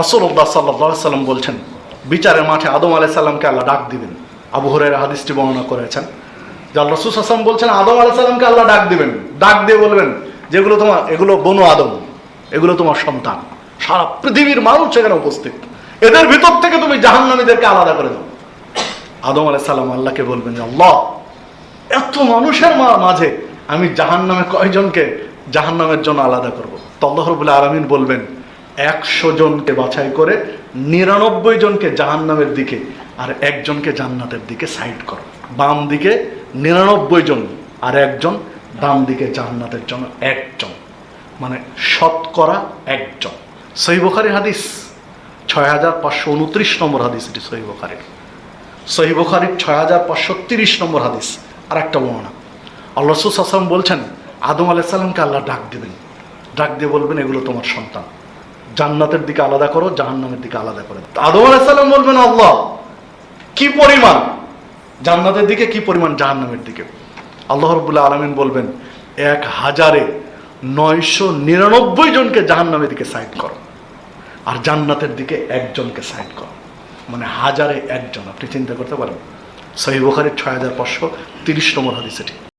রসুল্লাহ সাল্লাহ সাল্লাম বলছেন বিচারের মাঠে আদম আলাই সাল্লামকে আল্লাহ ডাক দিবেন। আবু হরের হাদিসটি বর্ণনা করেছেন। যে রসুল আসলাম বলছেন, আদম আলাই সাল্লামকে আল্লাহ ডাক দিবেন। ডাক দিয়ে বলবেন, যেগুলো তোমার, এগুলো বনু আদম, এগুলো তোমার সন্তান। সারা পৃথিবীর মানুষ সেখানে উপস্থিত। এদের ভিতর থেকে তুমি জাহান্নামীদেরকে আলাদা করে দাও। আদম আলাই সাল্লাম আল্লাহকে বলবেন যে আল্লাহ, এত মানুষের মাঝে আমি জাহান নামে কয়জনকে জাহান নামের জন্য আলাদা করব? তল্লাহ রবুল্লা আলমিন বলবেন একশো জনকে বাছাই করে নিরানব্বই জনকে জাহান নামের দিকে আর একজনকে জান্নাতের দিকে সাইড করো। বাম দিকে নিরানব্বই জন আর একজন, ডান দিকে জান্নাতের জন্য একজন। মানে শতকরা একজন। সহিবখারি হাদিস, ছয় হাজার পাঁচশো উনত্রিশ নম্বর হাদিস এটি সহিবখারির সহি বুখারির ছয় হাজার পাঁচশো তিরিশ নম্বর হাদিস আর একটা বর্ণনা। আল্লাহ আসলাম বলছেন, আদম আলাইসাল্লামকে আল্লাহ ডাক দেবেন। ডাক দিয়ে বলবেন, এগুলো তোমার সন্তান। জান্নাতের দিকে আলাদা করো, জাহান্নামের দিকে আলাদা করো। আদম আলাইসাল্লাম বলবেন, আল্লাহ, কি পরিমাণ? জান্নাতের দিকে কি পরিমাণ, জাহান্নামের দিকে? আল্লাহ রবুল্লাহ আলমিন বলবেন, এক হাজারে নয়শো নিরানব্বই জনকে জাহান্নামের দিকে সাইড করো আর জান্নাতের দিকে একজনকে সাইড করো। মানে হাজারে একজন, আপনি চিন্তা করতে পারেন। সহি বুখারির ছয় হাজার পাঁচশো তিরিশ নম্বর হাদিস এটি।